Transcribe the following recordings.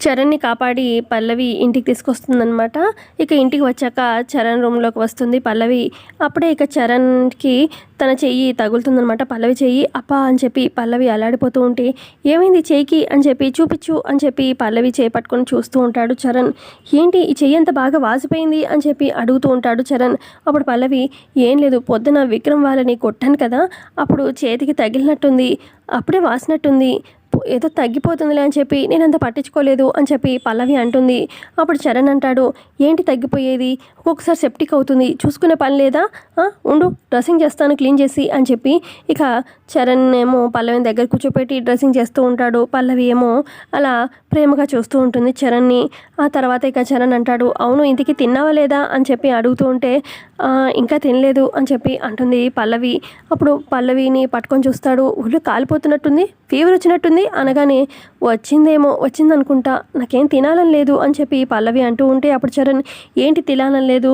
చరణ్ని కాపాడి పల్లవి ఇంటికి తీసుకొస్తుందనమాట ఇక ఇంటికి వచ్చాక చరణ్ రూమ్లోకి వస్తుంది. పల్లవి అప్పుడే ఇక చరణ్కి తన చెయ్యి తగులుతుందనమాట పల్లవి చెయ్యి అప్పా అని చెప్పి పల్లవి అలాడిపోతూ ఉంటే ఏమైంది చెయ్యికి అని చెప్పి చూపించు అని చెప్పి పల్లవి చేయి పట్టుకొని చూస్తూ ఉంటాడు చరణ్. ఏంటి ఈ చెయ్యి అంత బాగా వాసిపోయింది అని చెప్పి అడుగుతూ ఉంటాడు చరణ్. అప్పుడు పల్లవి ఏం లేదు పొద్దున విక్రమ్ వాళ్ళని కొట్టాను కదా అప్పుడు చేతికి తగిలినట్టుంది అప్పుడే వాసినట్టుంది ఏదో తగ్గిపోతుందిలే అని చెప్పి నేను అంత పట్టించుకోలేదు అని చెప్పి పల్లవి అంటుంది. అప్పుడు చరణ్ అంటాడు ఏంటి తగ్గిపోయేది? ఒక్కొక్కసారి సెప్టిక్ అవుతుంది. చూసుకునే పని లేదా? ఉండు డ్రెస్సింగ్ చేస్తాను క్లీన్ చేసి అని చెప్పి ఇక చరణ్ ఏమో పల్లవిని దగ్గర కూర్చోపెట్టి డ్రెస్సింగ్ చేస్తూ ఉంటాడు. పల్లవి ఏమో అలా ప్రేమగా చూస్తూ ఉంటుంది చరణ్ని. ఆ తర్వాత ఇక చరణ్ అంటాడు అవును ఇంటికి తిన్నావా లేదా? అని చెప్పి అడుగుతూ ఉంటే ఇంకా తినలేదు అని చెప్పి అంటుంది పల్లవి. అప్పుడు పల్లవిని పట్టుకొని చూస్తాడు ఒళ్ళు కాలిపోతున్నట్టుంది ఫీవర్ వచ్చినట్టుంది అనగానే వచ్చిందేమో వచ్చిందనుకుంటా నాకేం తినాలని లేదు అని చెప్పి పల్లవి అంటూ ఉంటే అప్పుడు చరణ్ ఏంటి తినాలని లేదు?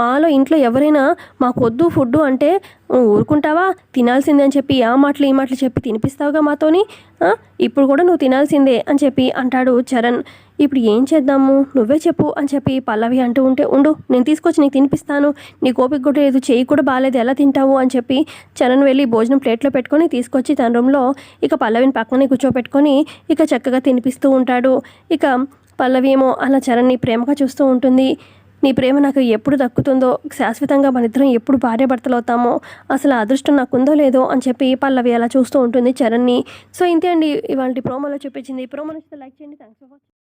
మాలో ఇంట్లో ఎవరైనా మాకొద్దు వద్దు ఫుడ్ అంటే ఊరుకుంటావా? తినాల్సిందే అని చెప్పి ఆ మాటలు ఈ మాటలు చెప్పి తినిపిస్తావుగా మాతోని? ఇప్పుడు కూడా నువ్వు తినాల్సిందే అని చెప్పి అంటాడు చరణ్. ఇప్పుడు ఏం చేద్దాము? నువ్వే చెప్పు అని చెప్పి పల్లవి అంటూ ఉంటే ఉండు నేను తీసుకొచ్చి నీకు తినిపిస్తాను. నీ కోపిక కూడా లేదు చేయి కూడా బాగాలేదు ఎలా తింటావు? అని చెప్పి చరణ్ వెళ్ళి భోజనం ప్లేట్లో పెట్టుకొని తీసుకొచ్చి తన రూమ్లో ఇక పల్లవిని పక్కనే కూర్చోపెట్టుకొని ఇక చక్కగా తినిపిస్తూ ఉంటాడు. ఇక పల్లవి ఏమో అలా చరణ్ని ప్రేమగా చూస్తూ ఉంటుంది. నీ ప్రేమ నాకు ఎప్పుడు దక్కుతుందో శాశ్వతంగా మన ఇద్దరం ఎప్పుడు భార్యాభర్తలు అవుతామో అసలు అదృష్టం నాకుందో లేదో అని చెప్పి పల్లవి అలా చూస్తూ ఉంటుంది చరణ్ని. సో ఇంతే అండి. ఇవాళ ప్రోమోలో చూపించింది. ఈ ప్రోమో లైక్ చేయండి. Thanks for watching